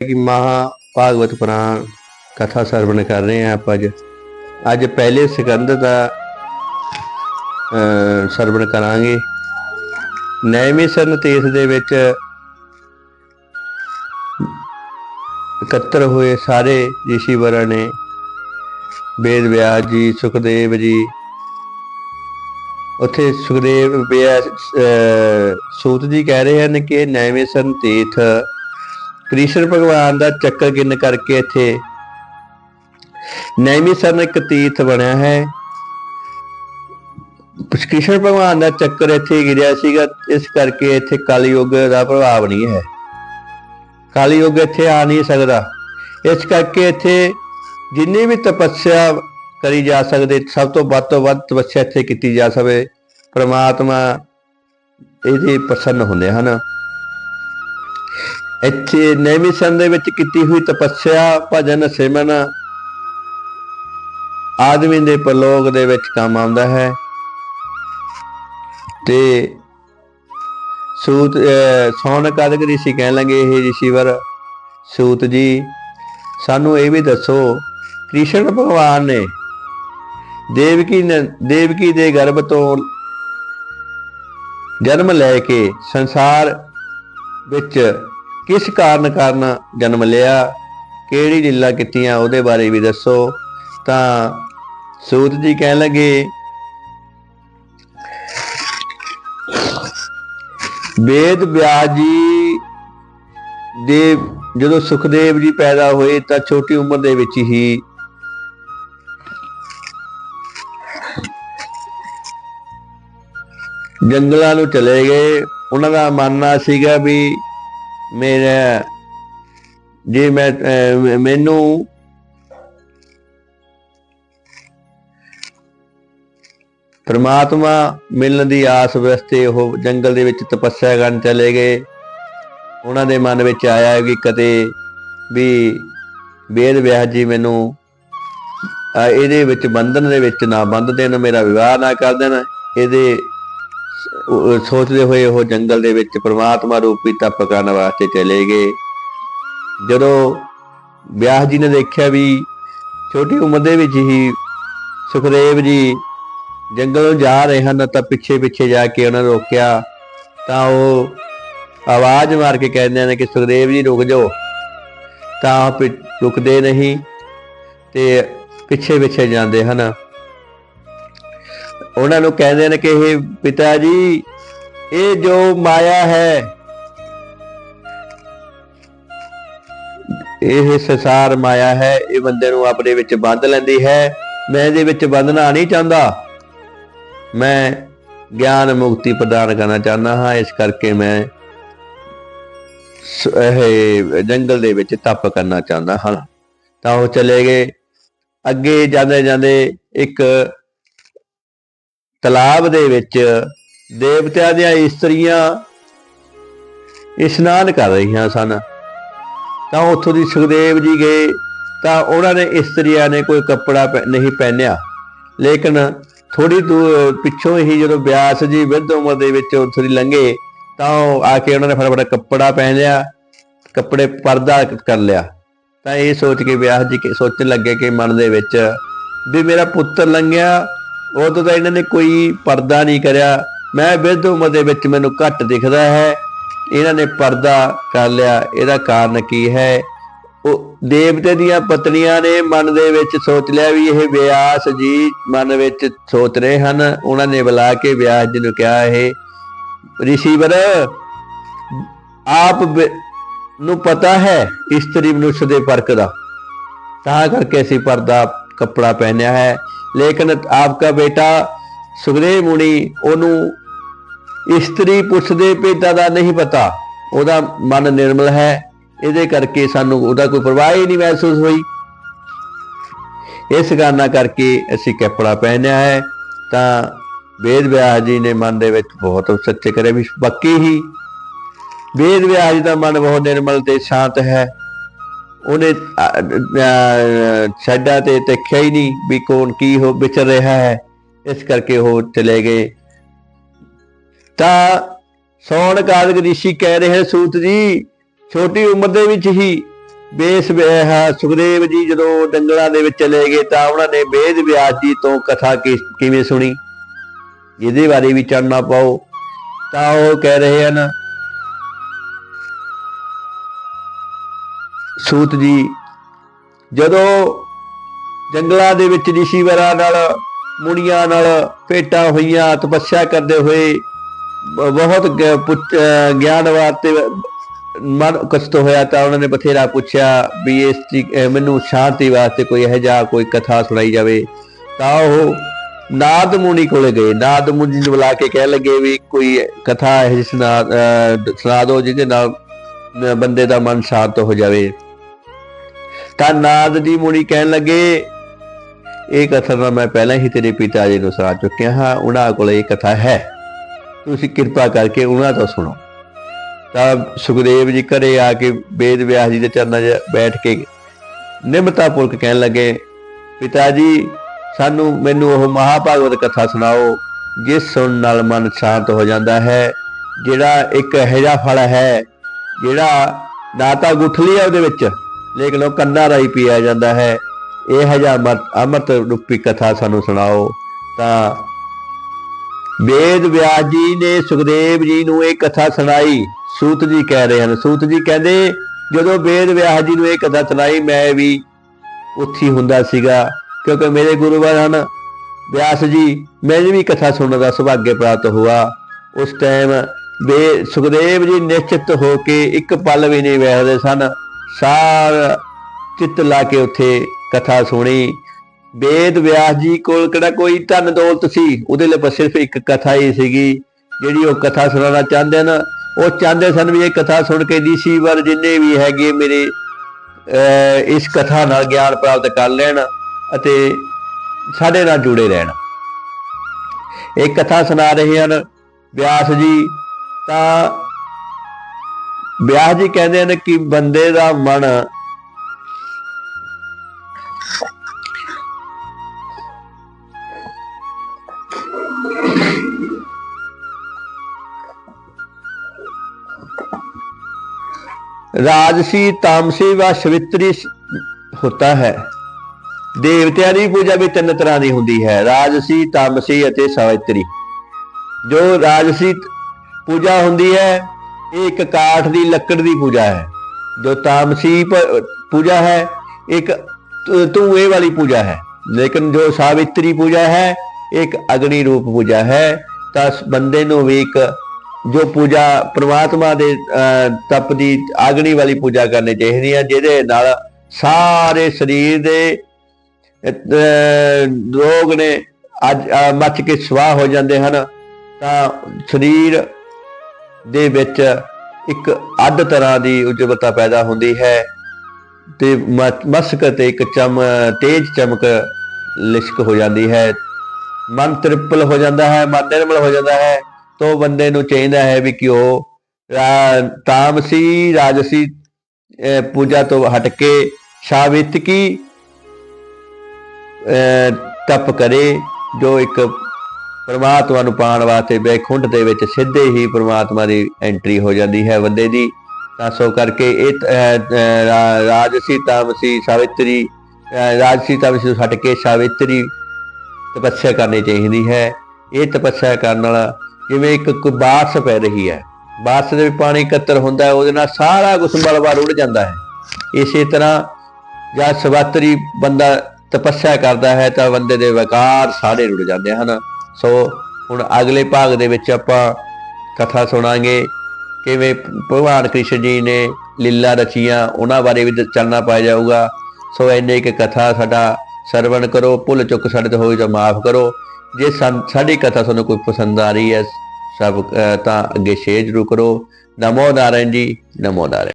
ਕਿ ਮਹਾ ਭਾਗਵਤ ਪੁਰਾਣ ਕਥਾ ਸਰਵਣ ਕਰ ਰਹੇ ਹਾਂ ਆਪਾਂ ਅੱਜ। ਅੱਜ ਪਹਿਲੇ ਸਕੰਦ ਦਾ ਅਹ, ਸਰਵਣ ਕਰਾਂਗੇ। ਨੈਵੇਂ ਸਨ ਤੀਰਥ ਦੇ ਵਿੱਚ ਇਕੱਤਰ ਹੋਏ ਸਾਰੇ ਰਿਸ਼ੀਵਰਾਂ ਨੇ ਵੇਦ ਵਿਆਸ ਜੀ ਸੁਖਦੇਵ ਜੀ ਉੱਥੇ ਸੁਖਦੇਵ ਵਿਆਸ ਸੂਤ ਜੀ ਕਹਿ ਰਹੇ ਹਨ ਕਿ ਨੈਵੇਂ ਸਨ ਤੀਰਥ ਕ੍ਰਿਸ਼ਨ ਭਗਵਾਨ ਦਾ ਚੱਕਰ ਗਿਣ ਕਰਕੇ ਇੱਥੇ ਨੈਮੀ ਸਰਨ ਇੱਕ ਤੀਰਥ ਬਣਿਆ ਹੈ। ਕ੍ਰਿਸ਼ਨ ਭਗਵਾਨ ਦਾ ਚੱਕਰ ਇੱਥੇ ਗਿਰਿਆ ਸੀਗਾ, ਇਸ ਕਰਕੇ ਇੱਥੇ ਕਲਯੁੱਗ ਦਾ ਪ੍ਰਭਾਵ ਨਹੀਂ ਹੈ। ਕਲਯੁੱਗ ਇੱਥੇ ਆ ਨਹੀਂ ਸਕਦਾ। ਇਸ ਕਰਕੇ ਇੱਥੇ ਜਿੰਨੀ ਵੀ ਤਪੱਸਿਆ ਕਰੀ ਜਾ ਸਕਦੇ, ਸਭ ਤੋਂ ਵੱਧ ਤੋਂ ਵੱਧ ਤਪੱਸਿਆ ਇੱਥੇ ਕੀਤੀ ਜਾ ਸਕੇ। ਪ੍ਰਮਾਤਮਾ ਇਹਦੇ ਪ੍ਰਸੰਨ ਹੁੰਦੇ ਹਨ। ਇੱਥੇ ਨੈਮੀ ਸਨ ਦੇ ਵਿੱਚ ਕੀਤੀ ਹੋਈ ਤਪੱਸਿਆ ਭਜਨ ਸਿਮਰਨ ਆਦਮੀ ਦੇ ਪ੍ਰਲੋਕ ਦੇ ਵਿੱਚ ਕੰਮ ਆਉਂਦਾ ਹੈ। ਤੇ ਸੂਤ ਅਹ, ਸੌਨਕ ਆਦਿਕ ਰਿਸ਼ੀ ਕਹਿਣ ਲੱਗੇ ਇਹ ਰਿਸ਼ੀਵਰ ਸੂਤ ਜੀ ਸਾਨੂੰ ਇਹ ਵੀ ਦੱਸੋ ਕ੍ਰਿਸ਼ਨ ਭਗਵਾਨ ਨੇ ਦੇਵਕੀ ਨੇ ਦੇਵਕੀ ਦੇ ਗਰਭ ਤੋਂ ਜਨਮ ਲੈ ਕੇ ਸੰਸਾਰ ਵਿੱਚ ਕਿਸ ਕਾਰਨ ਕਾਰਨ ਜਨਮ ਲਿਆ, ਕਿਹੜੀ ਲੀਲਾ ਕੀਤੀਆਂ, ਉਹਦੇ ਬਾਰੇ ਵੀ ਦੱਸੋ। ਤਾਂ ਸੂਤ ਜੀ ਕਹਿਣ ਲੱਗੇ, ਵੇਦ ਵਿਆਸ ਜੀ ਦੇ ਜਦੋਂ ਸੁਖਦੇਵ ਜੀ ਪੈਦਾ ਹੋਏ ਤਾਂ ਛੋਟੀ ਉਮਰ ਦੇ ਵਿੱਚ ਹੀ ਜੰਗਲਾਂ ਨੂੰ ਚਲੇ ਗਏ। ਉਹਨਾਂ ਦਾ ਮੰਨਣਾ ਸੀਗਾ ਵੀ ਮੇਰਾ, ਜੇ ਮੈਂ ਮੈਨੂੰ ਪਰਮਾਤਮਾ ਮਿਲਣ ਦੀ ਆਸ ਵਾਸਤੇ ਉਹ ਜੰਗਲ ਦੇ ਵਿੱਚ ਤਪੱਸਿਆ ਕਰਨ ਚਲੇ ਗਏ। ਉਹਨਾਂ ਦੇ ਮਨ ਵਿੱਚ ਆਇਆ ਕਿ ਕਦੇ ਵੀ ਵੇਦ ਵਿਆਹ ਜੀ ਮੈਨੂੰ ਇਹਦੇ ਵਿੱਚ ਬੰਧਨ ਦੇ ਵਿੱਚ ਨਾ ਬੰਧ ਦੇਣ, ਮੇਰਾ ਵਿਵਾਹ ਨਾ ਕਰ ਦੇਣ, ਇਹਦੇ ਸੋਚਦੇ ਹੋਏ ਉਹ ਜੰਗਲ ਦੇ ਵਿੱਚ ਪ੍ਰਮਾਤਮਾ ਰੂਪੀ ਤਪ ਕਰਨ ਵਾਸਤੇ ਚਲੇ ਗਏ। ਜਦੋਂ ਵਿਆਸ ਜੀ ਨੇ ਦੇਖਿਆ ਵੀ ਛੋਟੀ ਉਮਰ ਦੇ ਵਿੱਚ ਹੀ ਸੁਖਦੇਵ ਜੀ ਜੰਗਲ ਜਾ ਰਹੇ ਹਨ ਤਾਂ ਪਿੱਛੇ ਪਿੱਛੇ ਜਾ ਕੇ ਉਹਨਾਂ ਨੂੰ ਰੋਕਿਆ, ਤਾਂ ਉਹ ਆਵਾਜ਼ ਮਾਰ ਕੇ ਕਹਿੰਦੇ ਨੇ ਕਿ ਸੁਖਦੇਵ ਜੀ ਰੁਕ ਜਾਓ। ਤਾਂ ਉਹ ਪਿ- ਰੁਕਦੇ ਨਹੀਂ ਤੇ ਪਿੱਛੇ ਪਿੱਛੇ ਜਾਂਦੇ ਹਨ। ਉਹਨਾਂ ਨੂੰ ਕਹਿੰਦੇ ਨੇ ਕਿ ਇਹ ਪਿਤਾ ਜੀ, ਇਹ ਜੋ ਮਾਇਆ ਹੈ, ਇਹ ਸੰਸਾਰ ਮਾਇਆ ਹੈ, ਇਹ ਬੰਦੇ ਨੂੰ ਆਪਣੇ ਵਿੱਚ ਬੰਦ ਲੈਂਦੀ ਹੈ। ਮੈਂ ਇਹਦੇ ਵਿੱਚ ਬੰਧਨਾ ਨਹੀਂ ਚਾਹੁੰਦਾ। ਮੈਂ ਗਿਆਨ ਮੁਕਤੀ ਪ੍ਰਦਾਨ ਕਰਨਾ ਚਾਹੁੰਦਾ ਹਾਂ। ਇਸ ਕਰਕੇ ਮੈਂ ਇਹ ਜੰਗਲ ਦੇ ਵਿੱਚ ਤਪ ਕਰਨਾ ਚਾਹੁੰਦਾ ਹਾਂ। ਤਾਂ ਉਹ ਚਲੇ ਗਏ। ਅੱਗੇ ਜਾਂਦੇ ਜਾਂਦੇ ਇੱਕ ਤਲਾਬ ਦੇ ਵਿੱਚ ਦੇਵਤਿਆਂ ਦੀਆਂ ਇਸਤਰੀਆਂ ਇਸ਼ਨਾਨ ਕਰ ਰਹੀਆਂ ਸਨ। ਤਾਂ ਉੱਥੋਂ ਦੀ ਸੁਖਦੇਵ ਜੀ ਗਏ, ਤਾਂ ਉਹਨਾਂ ਨੇ ਇਸਤਰੀਆਂ ਨੇ ਕੋਈ ਕੱਪੜਾ ਪਹਿ- ਨਹੀਂ ਪਹਿਨਿਆ। ਲੇਕਿਨ ਥੋੜੀ ਦੂਰ ਪਿੱਛੋਂ ਹੀ ਜਦੋਂ ਬਿਆਸ ਜੀ ਵਿਰਧ ਉਮਰ ਦੇ ਵਿੱਚ ਉੱਥੋਂ ਦੀ ਲੰਘੇ, ਤਾਂ ਉਹ ਆ ਕੇ ਉਹਨਾਂ ਨੇ ਫਟਾਫਟ ਕੱਪੜਾ ਪਹਿਨ ਲਿਆ, ਕੱਪੜੇ ਪਰਦਾ ਕਰ ਲਿਆ। ਤਾਂ ਇਹ ਸੋਚ ਕੇ ਵਿਆਸ ਜੀ ਕਿ- ਸੋਚਣ ਲੱਗੇ ਕਿ ਮਨ ਦੇ ਵਿੱਚ ਵੀ ਮੇਰਾ ਪੁੱਤਰ ਲੰਘਿਆ ਉਦੋਂ ਤਾਂ ਇਹਨਾਂ ਨੇ ਕੋਈ ਪਰਦਾ ਨਹੀਂ ਕਰਿਆ। ਮੈਂ ਵਿਧ ਉਮਰ ਦੇ ਵਿੱਚ ਮੈਨੂੰ ਘੱਟ ਦਿਖਦਾ ਹੈ। ਇਹਨਾਂ ਨੇ ਪਰਦਾ ਕਰ ਲਿਆ। ਇਹਦਾ ਕਾਰਨ ਕੀ ਹੈ? ਉਹ ਦੇਵਤੇ ਦੀਆਂ ਪਤਨੀਆਂ ਨੇ ਮਨ ਦੇ ਵਿੱਚ ਸੋਚ ਲਿਆ ਵੀ ਇਹ ਵਿਆਸ ਜੀ ਮਨ ਵਿੱਚ ਸੋਚ ਰਹੇ ਹਨ। ਉਹਨਾਂ ਨੇ ਬੁਲਾ ਕੇ ਵਿਆਸ ਜੀ ਨੂੰ ਕਿਹਾ, ਇਹ ਰਿਸ਼ੀਵਰ ਆਪ ਨੂੰ ਪਤਾ ਹੈ ਇਸਤਰੀ ਮਨੁੱਖ ਦੇ ਫ਼ਰਕ ਦਾ। ਤਾਂ ਕਰਕੇ ਅਸੀਂ ਪਰਦਾ, ਕੱਪੜਾ ਪਹਿਨਿਆ ਹੈ। ਲੇਕਿਨ ਆਪਕਾ ਬੇਟਾ ਸੁਖਦੇਵ ਮੁਨੀ ਉਹਨੂੰ ਇਸਤਰੀ ਪੁਰਸ਼ ਦੇ ਭੇਦਾਂ ਦਾ ਨਹੀਂ ਪਤਾ। ਉਹਦਾ ਮਨ ਨਿਰਮਲ ਹੈ। ਇਹਦੇ ਕਰਕੇ ਸਾਨੂੰ ਉਹਦਾ ਕੋਈ ਪਰਵਾਹ ਹੀ ਨਹੀਂ ਮਹਿਸੂਸ ਹੋਈ। ਇਸ ਕਾਰਨਾ ਕਰਕੇ ਅਸੀਂ ਕੱਪੜਾ ਪਹਿਨਿਆ ਹੈ। ਤਾਂ ਵੇਦ ਵਿਆਸ ਜੀ ਨੇ ਮਨ ਦੇ ਵਿੱਚ ਬਹੁਤ ਸੱਚੇ ਕਰੇ ਵੀ ਪੱਕੀ ਹੀ। ਵੇਦ ਵਿਆਸ ਜੀ ਦਾ ਮਨ ਬਹੁਤ ਨਿਰਮਲ ਤੇ ਸ਼ਾਂਤ ਹੈ। ਉਹਨੇ ਛੱਡਾ ਤੇ ਦੇਖਿਆ ਹੀ ਨਹੀਂ ਵੀ ਕੌਣ ਕੀ ਹੋ ਵਿਚਰ ਰਿਹਾ ਹੈ। ਇਸ ਕਰਕੇ ਉਹ ਚਲੇ ਗਏ। ਤਾਂ ਸੌਣ ਕਾਲਕ ਰਿਸ਼ੀ ਕਹਿ ਰਹੇ ਸੂਤ ਜੀ, ਛੋਟੀ ਉਮਰ ਦੇ ਵਿੱਚ ਹੀ ਬੇਸ ਵਿਆਹ ਸੁਖਦੇਵ ਜੀ ਜਦੋਂ ਜੰਗਲਾਂ ਦੇ ਵਿੱਚ ਚਲੇ ਗਏ ਤਾਂ ਉਹਨਾਂ ਨੇ ਬੇਦ ਵਿਆਸ ਜੀ ਤੋਂ ਕਥਾ ਕਿ- ਕਿਵੇਂ ਸੁਣੀ? ਇਹਦੇ ਬਾਰੇ ਵੀ ਚਾਨਣਾ ਪਾਓ। ਤਾਂ ਉਹ ਕਹਿ ਰਹੇ ਹਨ ਸੂਤ ਜੀ ਜਦੋਂ ਜੰਗਲਾਂ ਦੇ ਵਿੱਚ ਰਿਸ਼ੀਵਰਾਂ ਨਾਲ ਮੁਨੀਆਂ ਨਾਲ ਭੇਟਾਂ ਹੋਈਆਂ ਤਪੱਸਿਆ ਕਰਦੇ ਹੋਏ ਬਹੁਤ ਗ- ਪੁੱਛ- ਗਿਆਨਵਾਨ ਤੇ ਮਨ ਕਸ਼ਟ ਹੋਇਆ ਤਾਂ ਉਹਨਾਂ ਨੇ ਬਥੇਰਾ ਪੁੱਛਿਆ ਵੀ ਇਸ ਚੀ- ਮੈਨੂੰ ਸ਼ਾਂਤੀ ਵਾਸਤੇ ਕੋਈ ਇਹੋ ਜਿਹਾ ਕੋਈ ਕਥਾ ਸੁਣਾਈ ਜਾਵੇ। ਤਾਂ ਉਹ ਨਾਦ ਮੁਨੀ ਕੋਲੇ ਗਏ। ਨਾਦ ਮੁਨੀ ਨੂੰ ਬੁਲਾ ਕੇ ਕਹਿ ਲੱਗੇ ਵੀ ਕੋਈ ਕਥਾ ਹੈ ਜਿਸ ਨਾਲ ਸੁਣਾ ਦਿਓ ਜਿਹਦੇ ਨਾਲ ਅਹ, ਬੰਦੇ ਦਾ ਮਨ ਸ਼ਾਂਤ ਹੋ ਜਾਵੇ। ਤਾਂ ਨਾਦ ਦੀ ਮੁਨੀ ਕਹਿਣ ਲੱਗੇ, ਇਹ ਕਥਾ ਤਾਂ ਮੈਂ ਪਹਿਲਾਂ ਹੀ ਤੇਰੇ ਪਿਤਾ ਜੀ ਨੂੰ ਸੁਣਾ ਚੁੱਕਿਆ ਹਾਂ, ਉਹਨਾਂ ਕੋਲ ਇਹ ਕਥਾ ਹੈ। ਤੁਸੀਂ ਕਿਰਪਾ ਕਰਕੇ ਉਹਨਾਂ ਤੋਂ ਸੁਣੋ। ਤਾਂ ਸੁਖਦੇਵ ਜੀ ਘਰੇ ਆ ਕੇ ਵੇਦ ਵਿਆਸ ਜੀ ਦੇ ਚਰਨਾਂ 'ਚ ਬੈਠ ਕੇ ਨਿਮਤਾ ਪੁਰਖ ਕਹਿਣ ਲੱਗੇ, ਪਿਤਾ ਜੀ, ਸਾਨੂੰ ਮੈਨੂੰ ਉਹ ਮਹਾਭਾਗਵਤ ਕਥਾ ਸੁਣਾਓ, ਜਿਸ ਸੁਣਨ ਨਾਲ ਮਨ ਸ਼ਾਂਤ ਹੋ ਜਾਂਦਾ ਹੈ, ਜਿਹੜਾ ਇੱਕ ਇਹੋ ਫਲ ਹੈ, ਜਿਹੜਾ ਨਾ ਤਾਂ ਗੁਠਲੀ ਹੈ ਉਹਦੇ ਵਿੱਚ ਲੇਕਿਨ ਉਹ ਕੰਨਾਂ ਰਾਹੀਂ ਪੀਆ ਜਾਂਦਾ ਹੈ। ਇਹ ਜਿਹਾ ਅਮਰ- ਅੰਮ੍ਰਿਤ ਰੂਪੀ ਕਥਾ ਸਾਨੂੰ ਸੁਣਾਓ। ਤਾਂ ਵੇਦ ਵਿਆਸ ਜੀ ਨੇ ਸੁਖਦੇਵ ਜੀ ਨੂੰ ਇਹ ਕਥਾ ਸੁਣਾਈ। ਸੂਤ ਜੀ ਕਹਿ ਰਹੇ ਹਨ। ਸੂਤ ਜੀ ਕਹਿੰਦੇ, ਜਦੋਂ ਵੇਦ ਵਿਆਸ ਜੀ ਨੂੰ ਇਹ ਕਥਾ ਸੁਣਾਈ, ਮੈਂ ਵੀ ਉੱਥੀ ਹੁੰਦਾ ਸੀਗਾ, ਕਿਉਂਕਿ ਮੇਰੇ ਗੁਰੂਵਰ ਹਨ। ਵਿਆਸ ਜੀ ਮੈਨੂੰ ਵੀ ਕਥਾ ਸੁਣਨ ਦਾ ਸੁਭਾਗਿਆ ਪ੍ਰਾਪਤ ਹੋਇਆ ਉਸ ਟਾਈਮ ਵੇ ਸੁਖਦੇਵ ਜੀ ਨਿਸ਼ਚਿਤ ਹੋ ਕੇ ਇੱਕ ਪਲ ਵੀ ਨਹੀਂ ਬੈਠਦੇ ਸਨ। ਸਾਰਾ ਚਿੱਤ ਲਾ ਕੇ ਉੱਥੇ ਕਥਾ ਸੁਣੀ। ਵੇਦ ਵਿਆਸ ਜੀ ਕੋਲ ਕਿਹੜਾ ਕੋਈ ਧਨ ਦੌਲਤ ਸੀ ਉਹਦੇ ਲਈ ਬਸ ਸਿਰਫ ਇੱਕ ਕਥਾ ਹੀ ਸੀਗੀ। ਜਿਹੜੀ ਉਹ ਕਥਾ ਸੁਣਾਉਣਾ ਚਾਹੁੰਦੇ ਨੇ ਉਹ ਚਾਹੁੰਦੇ ਸਨ ਵੀ ਇਹ ਕਥਾ ਸੁਣ ਕੇ ਈਸ਼ਵਰ ਜਿੰਨੇ ਵੀ ਹੈਗੇ ਮੇਰੇ ਅਹ, ਇਸ ਕਥਾ ਨਾਲ ਗਿਆਨ ਪ੍ਰਾਪਤ ਕਰ ਲੈਣ ਅਤੇ ਸਾਡੇ ਨਾਲ ਜੁੜੇ ਰਹਿਣ। ਇਹ ਕਥਾ ਸੁਣਾ ਰਹੇ ਹਨ ਵਿਆਸ ਜੀ ਤਾਂ ਵਿਆਸ ਜੀ ਕਹਿੰਦੇ ਹਨ ਕਿ ਬੰਦੇ ਦਾ ਮਨ राजसी तामसी व ਸਵਿਤਰੀ ਹੁੰਦਾ ਹੈ ਦੇਵਤਿਆਂ ਦੀ ਪੂਜਾ ਵੀ ਤਿੰਨ ਤਰ੍ਹਾਂ ਦੀ ਹੁੰਦੀ ਹੈ ਰਾਜਸੀ ਤਾਮਸੀ ਅਤੇ ਸਵਿਤਰੀ ਜੋ ਰਾਜਸੀ ਪੂਜਾ ਹੁੰਦੀ ਹੈ ਇਹ ਇੱਕ ਕਾਠ ਦੀ ਲੱਕੜ ਦੀ ਪੂਜਾ ਹੈ। ਜੋ ਤਾਮਸੀ ਪੂਜਾ ਹੈ ਇੱਕ ਧੂ- ਧੂਏ ਵਾਲੀ ਪੂਜਾ ਹੈ। ਲੇਕਿਨ ਜੋ ਸਾਵਿਤਰੀ ਪੂਜਾ ਹੈ ਇੱਕ ਅਗਨੀ ਰੂਪ ਪੂਜਾ ਹੈ। ਤਾਂ ਬੰਦੇ ਨੂੰ ਵੀ ਇੱਕ ਜੋ ਪੂਜਾ ਪ੍ਰਮਾਤਮਾ ਦੇ ਅਹ, ਤਪ ਦੀ ਆਗਣੀ ਵਾਲੀ ਪੂਜਾ ਕਰਨੀ ਚਾਹੀਦੀ ਹੈ ਜਿਹਦੇ ਨਾਲ ਸਾਰੇ ਸਰੀਰ ਦੇ ਅਹ, ਰੋਗ ਨੇ ਅੱਜ ਮੱਚ ਕੇ ਸਵਾਹ ਹੋ ਜਾਂਦੇ ਹਨ। ਤਾਂ ਸਰੀਰ ਦੇ ਵਿੱਚ ਇੱਕ ਅੱਧ ਤਰ੍ਹਾਂ ਦੀ ਉਜਵਲਤਾ ਪੈਦਾ ਹੁੰਦੀ ਹੈ। ਤੇ ਮਸਕ ਤੇ ਇੱਕ ਚਮ ਤੇਜ ਚਮਕ ਲਿਸ਼ਕ ਹੋ ਜਾਂਦੀ ਹੈ। ਮਨ ਤ੍ਰਿਪਲ ਹੋ ਜਾਂਦਾ ਹੈ ਮਨ ਨਿਰਮਲ ਹੋ ਜਾਂਦਾ ਹੈ। ਤੋ ਬੰਦੇ ਨੂੰ ਚਾਹੀਦਾ ਹੈ ਵੀ ਕਿ ਉਹ ਤਾਮਸੀ ਰਾਜਸੀ ਪੂਜਾ ਤੋਂ ਹਟ ਕੇ ਸਾਵਿਤਕੀ ਅਹ, ਤਪ ਕਰੇ ਜੋ ਇੱਕ ਪਰਮਾਤਮਾ ਨੂੰ ਪਾਣ ਵਾਸਤੇ ਬੈਕੁੰਠ ਦੇ ਵਿੱਚ ਸਿੱਧੇ ਹੀ ਪਰਮਾਤਮਾ ਦੀ ਐਂਟਰੀ ਹੋ ਜਾਂਦੀ ਹੈ ਬੰਦੇ ਦੀ। ਤਾਂ ਸੋ ਕਰਕੇ ਇਹ ਰਾਜਸੀ ਤਾਮਸੀ ਸਾਵਿਤਰੀ ਰਾਜਸੀ ਤਾਮਸੀ ਤੋਂ ਹਟ ਕੇ ਸਾਵਿਤਰੀ ਤਪੱਸਿਆ ਕਰਨੀ ਚਾਹੀਦੀ ਹੈ। ਇਹ ਤਪੱਸਿਆ ਕਰਨ ਨਾਲ ਜਿਵੇਂ ਇੱਕ ਕੋਈ ਪੈ ਰਹੀ ਹੈ। ਬਾਰਸ ਦੇ ਵਿੱਚ ਪਾਣੀ ਇਕੱਤਰ ਹੁੰਦਾ ਹੈ, ਉਹਦੇ ਨਾਲ ਸਾਰਾ ਕੁਝ ਮਲਬਾ ਰੁੜ ਜਾਂਦਾ ਹੈ। ਇਸੇ ਤਰ੍ਹਾਂ ਜਦ ਸਵਾਤਰੀ ਬੰਦਾ ਤਪੱਸਿਆ ਕਰਦਾ ਹੈ ਤਾਂ ਬੰਦੇ ਦੇ ਵਿਕਾਰ ਸਾਰੇ ਰੁੜ ਜਾਂਦੇ ਹਨ। ਸੋ ਹੁਣ ਅਗਲੇ ਭਾਗ ਦੇ ਵਿੱਚ ਆਪਾਂ ਕਥਾ ਸੁਣਾਂਗੇ, ਕਿਵੇਂ ਭਗਵਾਨ ਕ੍ਰਿਸ਼ਨ ਜੀ ਨੇ ਲੀਲਾ ਰਚੀਆਂ, ਉਹਨਾਂ ਬਾਰੇ ਵੀ ਚੱਲਣਾ ਪਾਇਆ ਜਾਊਗਾ। ਸੋ ਇੰਨੇ ਇੱਕ ਕਥਾ ਸਾਡਾ ਸਰਵਣ ਕਰੋ, ਭੁੱਲ ਚੁੱਕ ਸਾਡੇ ਤੋਂ ਹੋਈ ਤਾਂ ਮਾਫ ਕਰੋ। ਜੇ ਸਾਡੀ ਕਥਾ ਤੁਹਾਨੂੰ ਕੋਈ ਪਸੰਦ ਆ ਰਹੀ ਹੈ, ਸਭ ਤਾਂ ਅੱਗੇ ਸ਼ੇਅਰ ਜ਼ਰੂਰ ਕਰੋ। ਨਮੋ ਨਾਰਾਇਣ ਜੀ, ਨਮੋ ਨਾਰਾਇਣ।